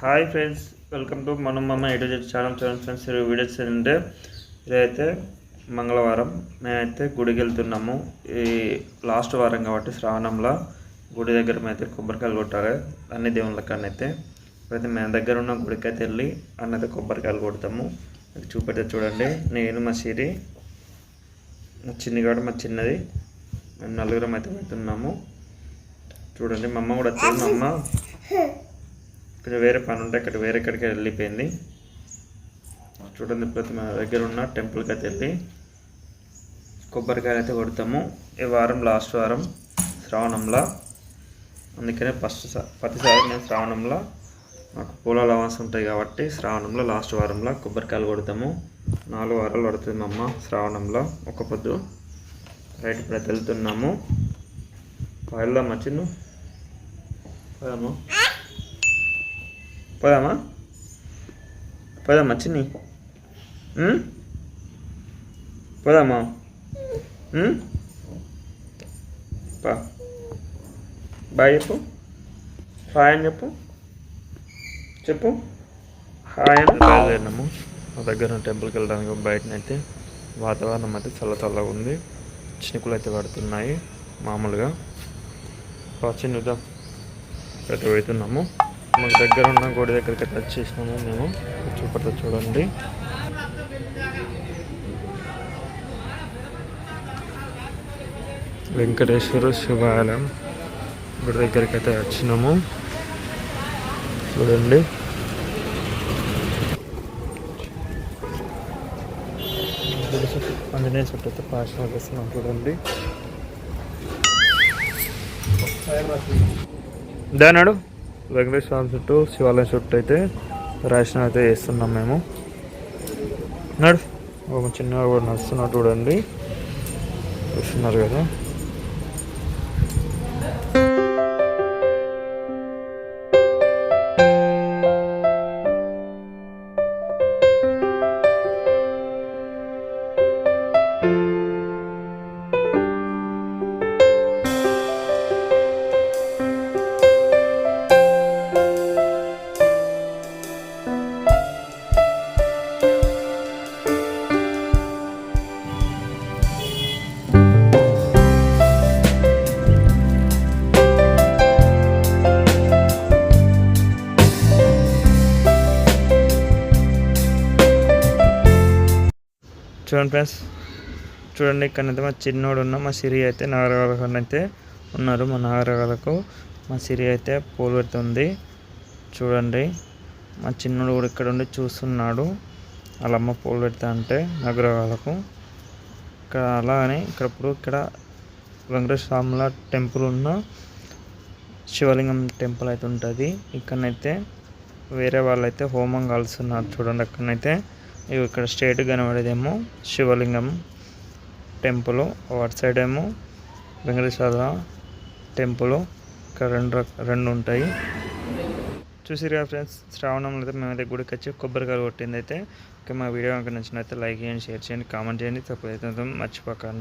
Hi friends welcome to మనం మమ్మ ఎటు ఛానల్ చూడండి ఫ్రెండ్స్ ఈరోజు వీడియోస్ ఏంటంటే ఇదైతే మంగళవారం మేమైతే గుడికి వెళ్తున్నాము. ఈ లాస్ట్ వారం కాబట్టి శ్రావణంలో గుడి దగ్గర మేమైతే కొబ్బరికాయలు కొట్టాలి అన్ని దేవుళ్ళ కన్నైతే అయితే మేము దగ్గర ఉన్న గుడికి అయితే వెళ్ళి అన్నైతే కొబ్బరికాయలు కొడతాము. మీకు చూపెడితే చూడండి నేను మా సిరి మా చిన్నగాడు మా చిన్నది మేము నలుగురం అయితే వెళ్తున్నాము. చూడండి మా అమ్మ కూడా వచ్చింది మా అమ్మ. కొంచెం వేరే పని ఉంటే ఇక్కడ వేరెక్కడికి వెళ్ళిపోయింది. చూడండి ప్రతి మన దగ్గర ఉన్న టెంపుల్కి అయితే వెళ్ళి కొబ్బరికాయలు అయితే కొడతాము. ఈ వారం లాస్ట్ వారం శ్రావణంలో. అందుకనే ఫస్ట్ ప్రతిసారి మేము శ్రావణంలో. మాకు పూల లవాన్స్ ఉంటాయి కాబట్టి శ్రావణంలో లాస్ట్ వారంలో కొబ్బరికాయలు కొడతాము. నాలుగు వారాలు పడుతుంది మా అమ్మ శ్రావణంలో. ఒక పొద్దు రైట్ ఇప్పుడు అయితే వెళ్తున్నాము వెళ్దామా చిన్ను పోదామా పోదామా? పోదామా చిన్ని? పోదామా? పా. బాయ్ చెప్పు. హాయ్ అని చెప్పు. చెప్పు. హాయ్ అని బయలుదేరినాము. మా దగ్గర టెంపుల్కి వెళ్ళడానికి బయటనైతే వాతావరణం అయితే చల్ల చల్లగా ఉంది. చినుకులు అయితే పడుతున్నాయి మామూలుగా. చిన్నుదా ఇక్కడ వెళ్తున్నాము. మాకు దగ్గర ఉన్న గుడి దగ్గరికి అయితే వచ్చేసినాము మేము. చూపట్ల చూడండి. వెంకటేశ్వర శివాలయం గుడి దగ్గరికి అయితే వచ్చినాము. చూడండి. ఆంజనేయ చుట్టూ అయితే పాశనం చేస్తున్నాం చూడండి. దానాడు వెంకటేశ్వర స్వామి చుట్టూ శివాలయం చుట్టూ అయితే రాసిన అయితే వేస్తున్నాం మేము. నడు ఒక చిన్న కూడా నడుస్తున్నట్టు చూడండి. చూస్తున్నారు కదా. చూడండి ఫ్రెండ్స్. చూడండి ఇక్కడైతే మా చిన్నోడు ఉన్న మా సిరి అయితే నాగరగాలకు అయితే ఉన్నారు. మా నాగరగాలకు మా సిరి అయితే పూలు పెడుతుంది. చూడండి. మా చిన్నోడు కూడా ఇక్కడ ఉండి చూస్తున్నాడు. వాళ్ళ అమ్మ పూలు పెడతా అంటే నగరగాలకు ఇక్కడ అలాగని ఇక్కడ ఇప్పుడు ఇక్కడ వెంకటేశ్వర స్వాముల టెంపుల్ ఉన్న శివలింగం టెంపుల్ అయితే ఉంటుంది. ఇక్కడనైతే వేరే వాళ్ళైతే హోమం కలుస్తున్నారు. చూడండి అక్కడనైతే. ఇవి ఇక్కడ స్ట్రేట్ కనబడేదేమో శివలింగం టెంపుల్ అటు సైడ్ ఏమో వెంకటేశ్వర టెంపుల్ ఇక్కడ రెండు రెండు ఉంటాయి. చూసిరుగా ఫ్రెండ్స్ శ్రావణంలో అయితే మేమైతే గుడికి వచ్చి కొబ్బరికాయలు కొట్టింది అయితే ఇంకా మా వీడియో కనుక నచ్చినైతే లైక్ చేయండి షేర్ చేయండి కామెంట్ చేయండి. తప్పైతే మర్చిపోకండి.